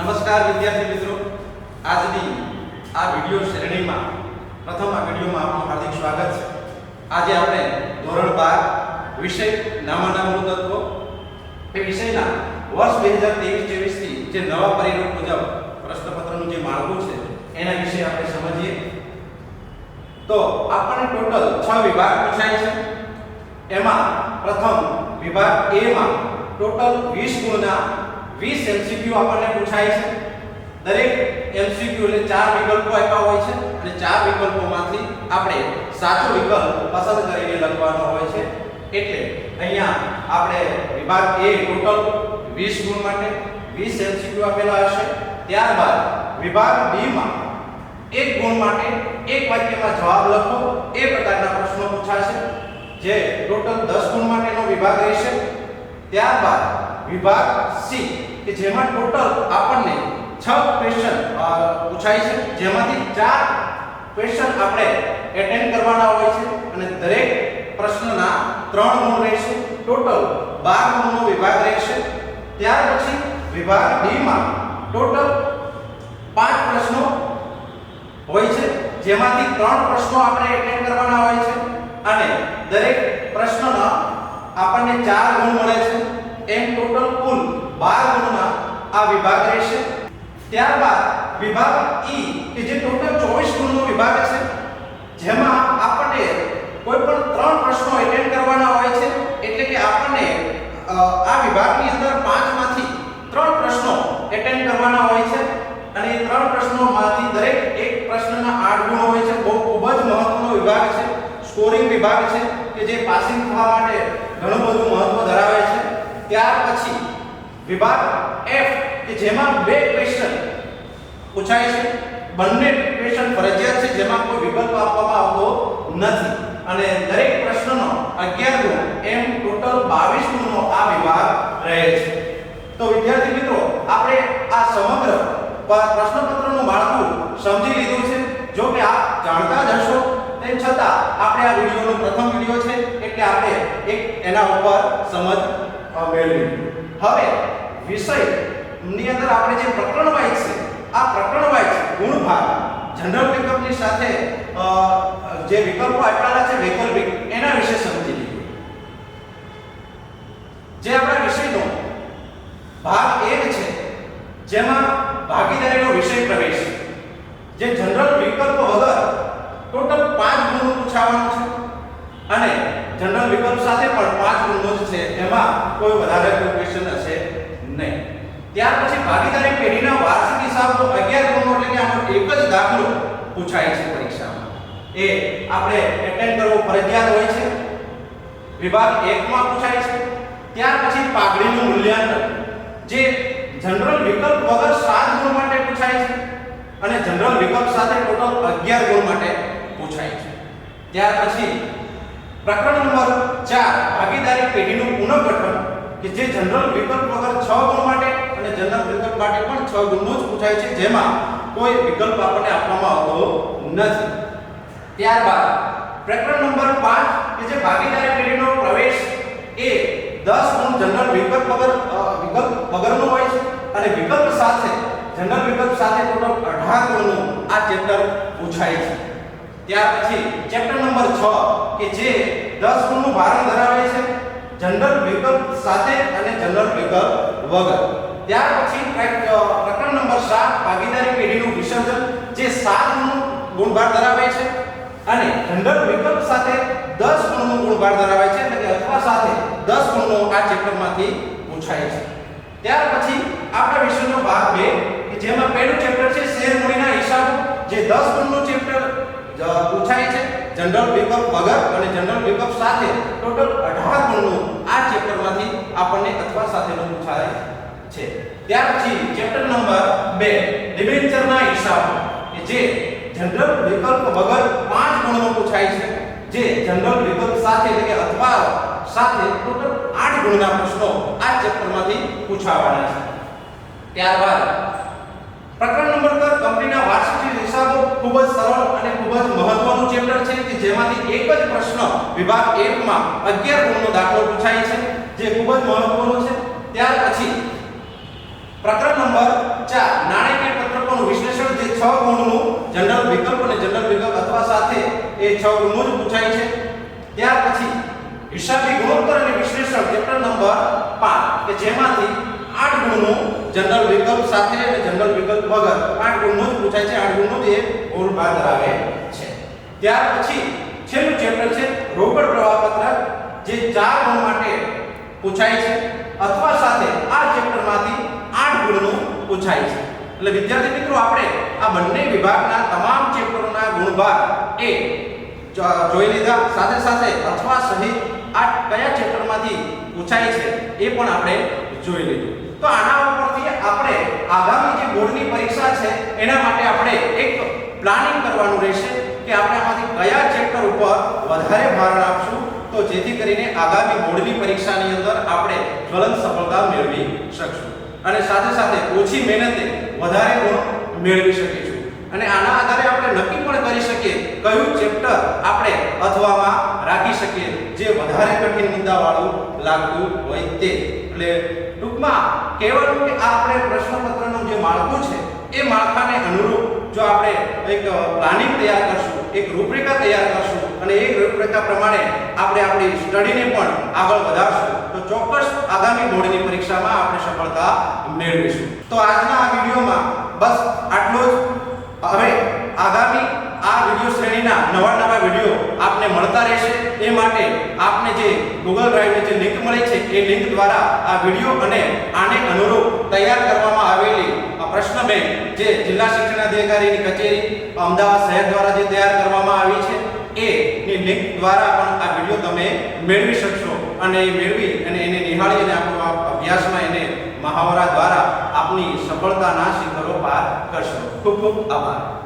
નમસ્કાર વિદ્યાર્થી મિત્રો. આજની આ વિડિયો શ્રેણીમાં, પ્રથમ આ વિડિયોમાં આપનું હાર્દિક સ્વાગત છે. આજે આપણે ધોરણ બાર, વિષય નામાના મૂળ તત્વો. એ વિષયના વર્ષ બે હજાર ત્રેવીસ ચોવીસથી જે નવા પરિણામ મુજબ પ્રશ્નપત્રનું જે માળખું છે, એના વિશે આપણે સમજીએ. તો આપણને ટોટલ છ વિભાગ પૂછાય છે. એમાં પ્રથમ વિભાગ એમાં ટોટલ વીસ ગુણના 20 MCQ આપણને પૂછાય છે. દરેક MCQ એટલે ચાર વિકલ્પો આપ્યા હોય છે અને ચાર વિકલ્પોમાંથી આપણે સાચો વિકલ્પ પસંદ કરીને લખવાનો હોય છે. એટલે અહીંયા આપણે વિભાગ A ટોટલ 20 ગુણ માટે 20 MCQ આપેલા હશે. ત્યારબાદ વિભાગ B માં એક ગુણ માટે એક વાક્યમાં જવાબ લખો. એ પ્રકારના પ્રશ્નો પૂછાશે. જે ટોટલ 10 ગુણ માટેનો વિભાગ રહેશે. ત્યારબાદ વિભાગ સી કે જેમાં ટોટલ આપણને 6 ક્વેશ્ચન પૂછાય છે. જેમાંથી ચાર ક્વેશ્ચન આપણે એટેન્ડ કરવાના હોય છે અને દરેક પ્રશ્નના 3 ગુણ રહેશે. ટોટલ 12 ગુણનો વિભાગ રહેશે. ત્યાર પછી વિભાગ ડી માં ટોટલ પાંચ પ્રશ્નો હોય છે. જેમાંથી ત્રણ પ્રશ્નો આપણે એટેન્ડ કરવાના હોય છે. અને દરેક પ્રશ્નના આપણને ચાર ગુણ મળે છે. એમ ટોટલ કુલ 12 ગુણના આ વિભાગ રહેશે. ત્યારબાદ વિભાગ ઈ કે જે ટોટલ 24 ગુણનો વિભાગ છે જેમાં આપણને કોઈ પણ ત્રણ પ્રશ્નો એટેન્ડ કરવાના હોય છે, એટલે કે આપણને આ વિભાગની અંદર પાંચમાંથી ત્રણ પ્રશ્નો એટેન્ડ કરવાના હોય છે, અને એ ત્રણ પ્રશ્નોમાંથી દરેક એક પ્રશ્નના આઠ ગુણ હોય છે, બહુ ખૂબ જ મહત્વનો વિભાગ છે સ્કોરિંગ વિભાગ છે, કે જે પાસિંગ થવા માટે ઘણું બધું મહત્વ ધરાવે છે. ત્યાર પછી વિભાગ એફ કે જેમાં બે ક્વેશ્ચન પૂછાય છે. બંને ક્વેશ્ચન ફરજિયાત છે, જેમાં કોઈ વિકલ્પ આપવામાં આવતો નથી. અને દરેક પ્રશ્નનો 11 ગુણ, એમ ટોટલ 22 ગુણનો આ વિભાગ રહે છે. તો વિદ્યાર્થી મિત્રો, આપણે આ સમગ્ર પ્રશ્નપત્રનું માળખું સમજી લીધું છે. જો કે આપ જાણતા જ હશો, તેમ છતાં આપણે આ વિડિયોનો પ્રથમ વિડિયો છે, એટલે આપણે એક એના ઉપર સમજ મેળવી હવે વિષય. ની અંદર આપણે જે પ્રકરણ વાઇઝ છે, આ પ્રકરણ વાઇઝ ગુણ ભાગ જનરલ વિકલ્પની સાથે જે વિકલ્પો આપેલા છે, વૈકલ્પિક, એના વિશે સમજી લઈએ. જે આપણા વિષયનો ભાગ 1 છે, જેમાં ભાગીદારીનો વિષય પ્રવેશ. જે જનરલ વિકલ્પ વગર ટોટલ 5 ગુણ પૂછાવાનું છે. અને જનરલ વિકલ્પ સાથે પણ 5 ગુણો છે. એમાં કોઈ વધારે કોઈ ક્વેશ્ચન નહીં ત્યાર પછી ભાગીદારી પેઢીના વાર્ષિક હિસાબનો 11 ગુણો એટલે કે આનો એક જ દાખલો પૂછાય છે પરીક્ષામાં. એ આપણે એટેન્ડ કરવો ફરજિયાત હોય છે. વિભાગ 1 માં પૂછાય છે. ત્યાર પછી પાઘડીનું મૂલ્યાંકન, જે જનરલ વિકલ્પ વગર 7 ગુણ માટે પૂછાય છે અને જનરલ વિકલ્પ સાથે ટોટલ 11 ગુણ માટે પૂછાય છે. ત્યાર પછી પ્રકરણ નંબર 4 ભાગીદારી પેઢીનું પુનઃગઠન, કે જે જનરલ વિકલ્પ વગર 6 ગુણ માટે જનરલ વિકલ્પ માટે પણ 6 ગુણનો જ પૂછાય છે, જેમાં કોઈ વિકલ્પ આપણને આપવામાં આવતો નથી. ત્યારબાદ, પ્રકરણ નંબર 5 કે જે ભાગીદારી પેઢીનો પ્રવેશ એ 10 ગુણ જનરલ વિકલ્પ વગર વિકલ્પ વગરનો હોય છે અને વિકલ્પ સાથે, જનરલ વિકલ્પ સાથે ટોટલ 18 ગુણનો આ ચેપ્ટર પૂછાય છે. ત્યાર પછી, ચેપ્ટર નંબર 6 કે જે 10 ગુણનું ભારણ ધરાવે છે, જનરલ વિકલ્પ સાથે અને જનરલ વિકલ્પ વગર. ત્યાર પછી પ્રક- પ્રકરણ નંબર 7 ભાગીદારી પેઢીનું વિસર્જન, જે 7 ગુણનું ગુણભાર ધરાવે છે અને જનરલ વિકલ્પ સાથે 10 ગુણનો ગુણભાર ધરાવે છે એટલે અથવા સાથે 10 ગુણનો આ ચેપ્ટરમાંથી પૂછાય છે. ત્યાર પછી આપણા વિષયનો ભાગ 2 કે જેમાં પહેલું ચેપ્ટર છે શેર મૂડીના હિસાબો, જે 10 ગુણનું ચેપ્ટર પૂછાય છે. જનરલ વિકલ્પ વગર અને જનરલ વિકલ્પ સાથે ટોટલ 18 ગુણનું આ ચેપ્ટરમાંથી આપણને અથવા સાથેનો પૂછાય છે ત્યાર પછી ચેપ્ટર નંબર 2 ડિબેન્ચરના હિસાબો, કે જે જનરલ વિકલ્પ વગર 5 ગુણનો પૂછાય છે, જે જનરલ વિકલ્પ સાથે એટલે કે અથવા સાથે ટોટલ 8 ગુણના પ્રશ્નો આ ચેપ્ટરમાંથી પૂછાવાના છે. ત્યારબાદ, પ્રકરણ નંબર 3 કંપનીના વાર્ષિક હિસાબો ખૂબ જ સરળ અને ખૂબ જ મહત્વનું ચેપ્ટર છે, કે જેમાંથી એક જ પ્રશ્ન વિભાગ 1 માં 11 ગુણનો દાખલો પૂછાય છે, જે ખૂબ જ મહત્વનો છે. ત્યાર પછી પ્રકરણ નંબર 4 નાણાકીય પત્રકોનું વિશ્લેષણ જે છ ગુણનું જનરલ વિકલ્પ અને જનરલ વિકલ્પ અથવા સાથે એ છ ગુણનું જ પૂછાય છે. ત્યાર પછી હિસાબી ગુણોત્તર અને વિશ્લેષણ ચેપ્ટર નંબર 5 કે જેમાંથી 8 ગુણનું જનરલ વિકલ્પ સાથે અને જનરલ વિકલ્પ વગર 8 ગુણનું જ પૂછાય છે. 8 ગુણનું જ એક ગુણ બાદ ધરાવે છે. ત્યાર પછી છેલ્લું ચેપ્ટર છે, રોકડ પ્રવાહપત્ર જે 4 ગુણ માટે પૂછાય છે. અથવા સાથે આ ચેપ્ટરમાંથી 8 ગુણનું પૂછાય છે. એટલે વિદ્યાર્થી મિત્રો, આપણે આ બંને વિભાગના તમામ ચેપ્ટરોના ગુણભાર એ જોઈ લીધા. સાથે સાથે અથવા સહિત આ કયા ચેપ્ટરમાંથી પૂછાય છે એ પણ આપણે જોઈ લીધું. તો આના ઉપરથી આપણે આગામી જે બોર્ડની પરીક્ષા છે, એના માટે આપણે એક પ્લાનિંગ કરવાનું રહેશે કે આપણે આમાંથી કયા ચેપ્ટર ઉપર વધારે ભાર આપશું. તો જેથી કરીને આગામી બોર્ડની પરીક્ષાની અંદર આપણે જ્વલંત સફળતા મેળવી શકશું. અને સાથે સાથે ઓછી મહેનતે વધારે ગુણ મેળવી શકીશું અને આના આધારે આપણે નક્કી પણ કરી શકીએ કયું ચેપ્ટર આપણે અથવામાં રાખી શકીએ, જે વધારે કઠિન મુદ્દાવાળું લાગતું હોય તે. એટલે ટૂંકમાં કહેવાનું કે આ આપણે પ્રશ્નપત્રનું જે માળખું છે, એ માળખાને અનુરૂપ જો આપણે એક પ્લાનિંગ તૈયાર કરશું, એક રૂપરેખા તૈયાર કરશું અને એ રૂપરેખા પ્રમાણે આપણે આપણી સ્ટડીને પણ આગળ વધારશું. તો ચોક્કસ આગામી બોર્ડની પરીક્ષામાં આપણે સફળતા મેળવીશું. તો આજના આ વિડીયોમાં બસ આટલો જ. હવે આગામી આ વીડિયો શ્રેણીના નવા નવા વીડિયો આપને મળતા રહેશે. એ માટે આપને જે ગૂગલ ડ્રાઈવની જે લિંક મળી છે, એ લિંક દ્વારા આ વીડિયો અને આને અનુરૂપ તૈયાર કરવામાં આવેલી પ્રશ્ન બેંક જે જિલ્લા શિક્ષણ અધિકારીની કચેરી, અમદાવાદ શહેર દ્વારા જે તૈયાર કરવામાં લિંક દ્વારા પણ આ વીડિયો તમે મેળવી શકશો. અને મેળવી અને એને નિહાળી અને આપણો અભ્યાસમાં એને મહાવરા દ્વારા આપની સફળતાના શિખરો પાર કરશો. ખૂબ ખૂબ આભાર.